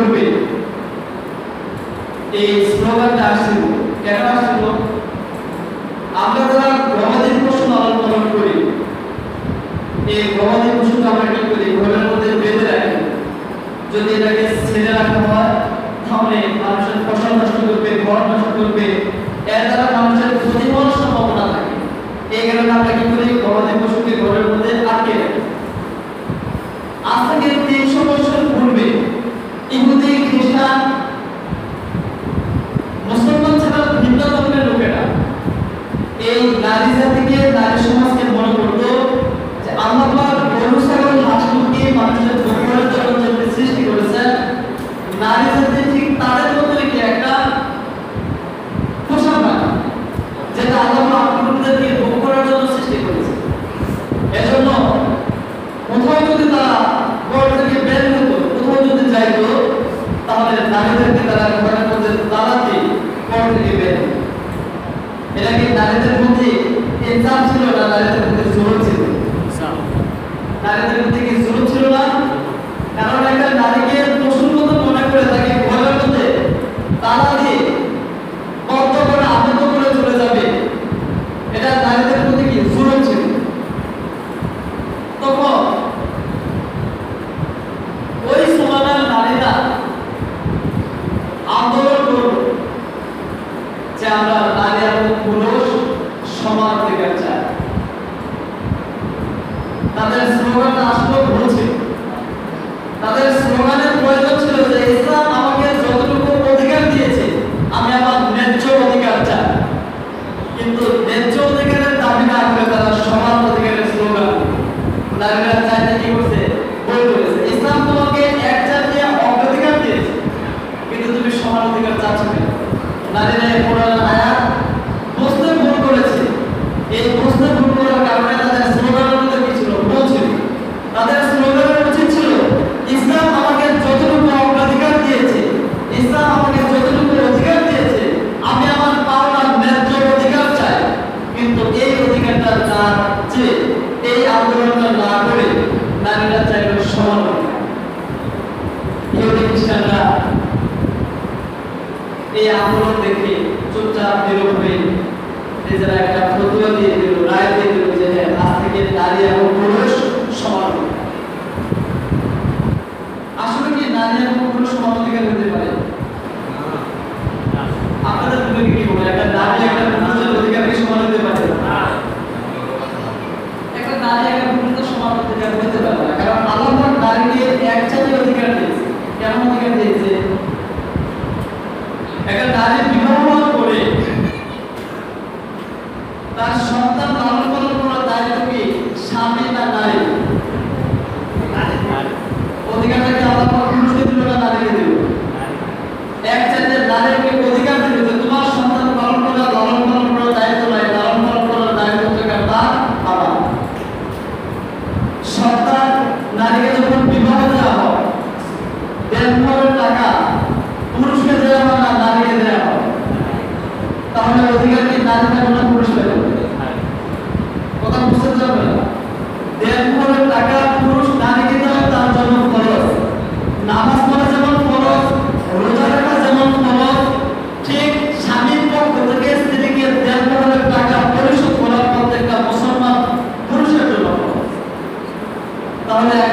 ঘটবে এই স্লোগানটা আসছিল। কেন আসছিল? な সেটা কি করছে বই অগ্রাধিকার দিয়েছে। কিন্তু তুমি সমান না নারীরা পড়া আন্দোলন দেখে চুপচাপ নিরূপ Adiós.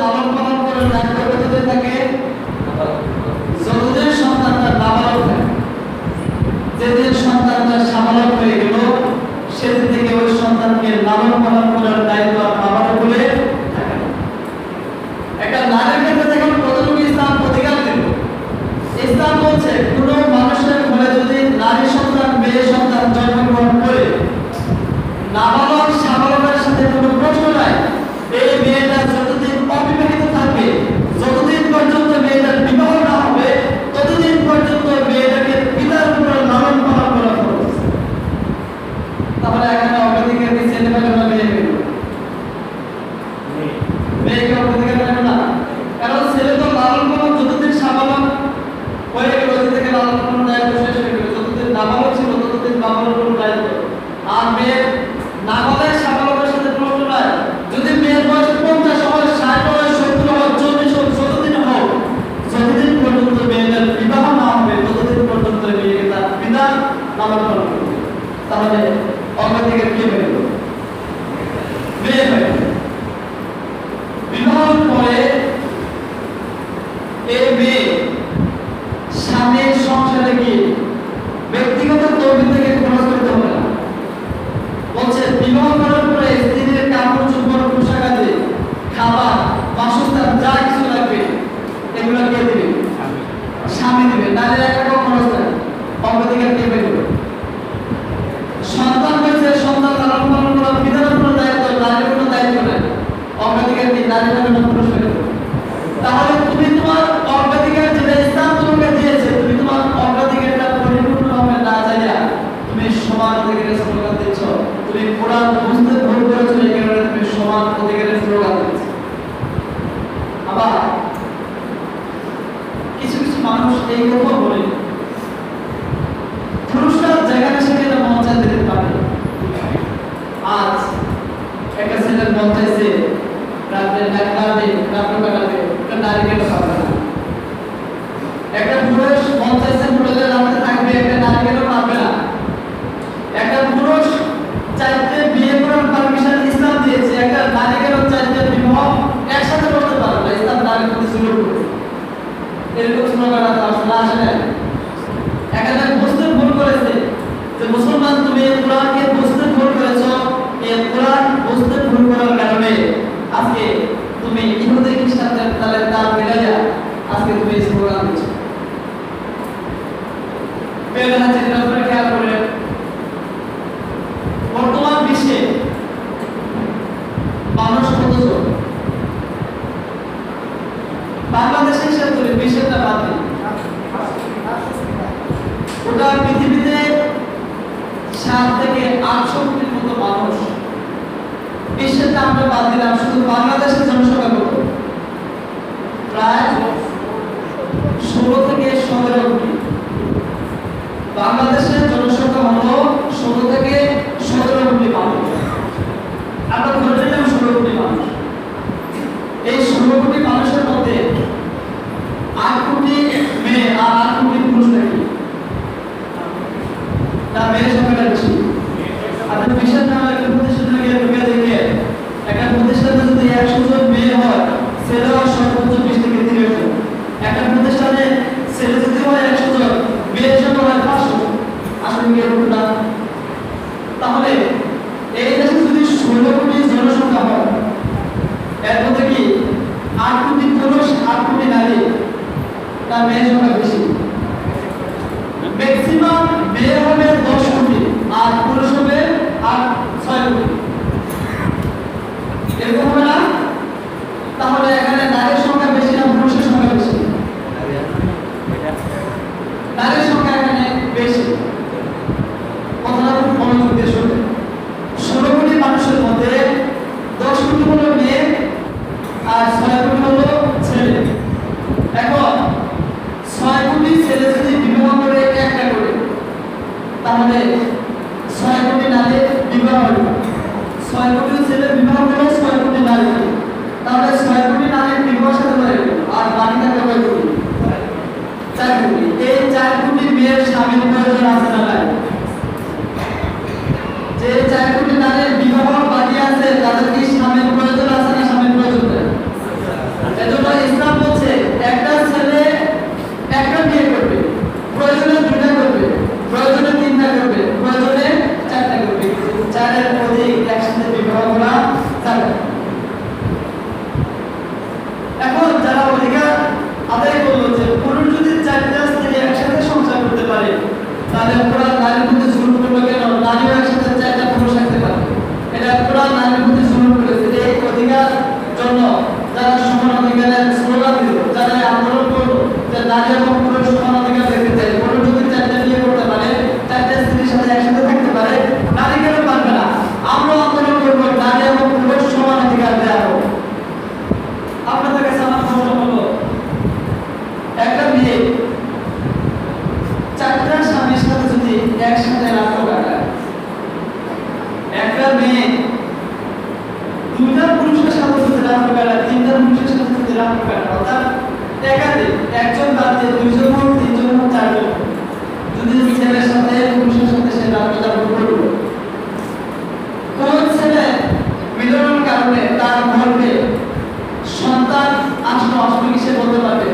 লালন পালন করে দায়িত্ব থাকে, যতদিন সন্তানটা নাবালক সন্তানটা সাবালক হয়ে গেল, সেদিন থেকে ওই সন্তানকে লালন পালন করার দায়িত্ব আবার কিছু কিছু মানুষ এই কথা বলে, পুরুষরা জায়গাটা সেখানে দিতে পারে। আজ একটা ছেলের মন রাত্রে রাত্রে একটা নারীকে পাবে না একটা পুরুষ মন চাইছে হোটেলে থাকবে, একটা নারীকে পাবে না। বাংলাদেশে হিসাব করি বিশ্বেরটা বাদ ওটা পৃথিবীতে সাত থেকে আটশো কোটির মতো মানুষ। বিশ্বেরটা আমরা বাদ দিলাম, শুধু বাংলাদেশের জনসংখ্যা কত? প্রায় ষোলো থেকে সতেরো কোটি। বাংলাদেশের জনসংখ্যা হলো ষোলো থেকে পুরুষ আর কোটি নারী, তার মেয়ের সংখ্যা বেশি। ম্যাক্সিমাম মেয়ে হবে দশ কোটি, আর পুরুষ হবে আর ছয় কোটি। এরকম হবে না? তাহলে এখানে নারীর সংখ্যা বেশি না পুরুষের সংখ্যা বেশি? নারীর 하는데 যারা আন্দোলন করল যে নারী এবং পুরুষ সমান অধিকার দেখতে চাই পুরুষ যদি চারটা বিয়ে করতে পারে, চারটা স্ত্রীর সাথে একসাথে থাকতে পারে, নারী কেন পারবে না? আমরা আন্দোলন করব নারী এবং পুরুষ সমান অধিকার দেওয়া আপনাদের একটা বিয়ে চারটা স্বামীর যদি একসাথে রাখো একটা মেয়ে দুটা পুরুষের সাথে যদি রাখো বেড়া তিনটা পুরুষের সাথে যদি রাখো বেড়া একাধিক, একজন বাদ দিয়ে হোক, তিনজন হোক, চারজন হোক। যদি ছেলের সাথে পুরুষের সাথে সে রাত্রিটা করল কোন ছেলে মিলনের কারণে তার গর্ভে সন্তান আসলো আসলো কি সে বলতে পারবে?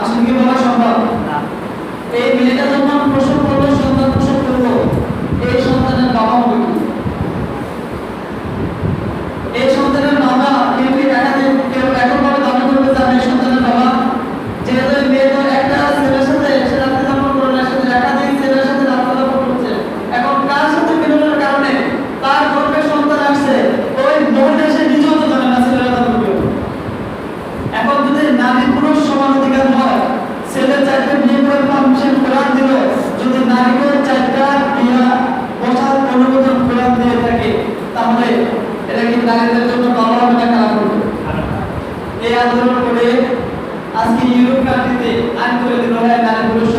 আসলে কি বলা সম্ভব? আজকে ইউরোপ কান্ট্রিতে আইন করে দিল হ্যাঁ নারী পুরুষ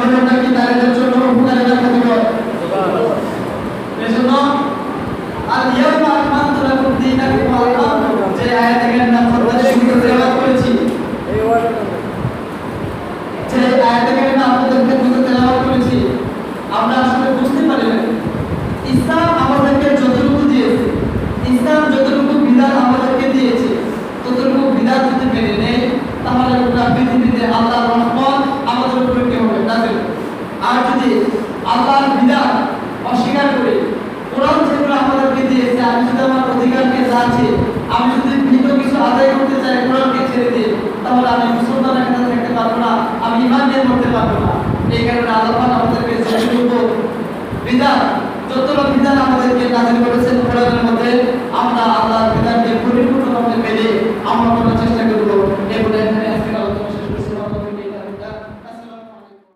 জনগণটাকে তাদের জন্য উপকারে রাখা আর ইয়ার দিয়ে আল্লাহর বিধান অস্বীকার করে। কোরআন যেগুলো আমাদেরকে দিয়েছে আমি যদি আমার অধিকারকে আছে, আমি যদি ভিন্ন কিছু আদায় করতে চাই কোরআনকে ছেড়ে দিয়ে, তাহলে আমি মুসলমান এখানে থাকতে পারব না, আমি ইমান নিয়ে করতে পারব না। এই কারণে আল্লাহ আমাদেরকে বিধান যতটা বিধান আমাদেরকে নাজিল করেছেন